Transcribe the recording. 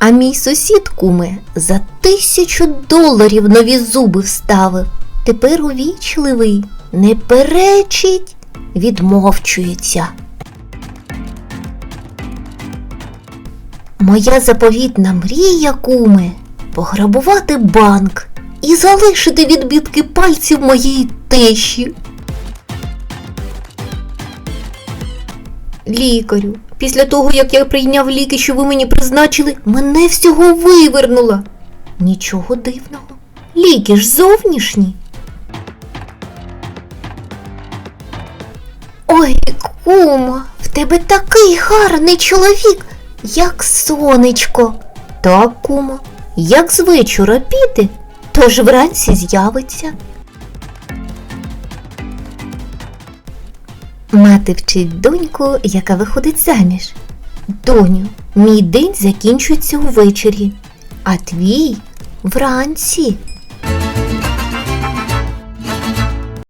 А мій сусід, куме, за тисячу доларів нові зуби вставив. Тепер увічливий, не перечить, відмовчується. Моя заповітна мрія, куме, пограбувати банк і залишити відбитки пальців моєї тещі. Лікарю, після того, як я прийняв ліки, що ви мені призначили, мене всього вивернуло. Нічого дивного. Ліки ж зовнішні. Ой, кумо, в тебе такий гарний чоловік, як сонечко. Так, кумо, як з вечора піде, тож вранці з'явиться. Мати вчить доньку, яка виходить заміж. Доню, мій день закінчується увечері, а твій вранці.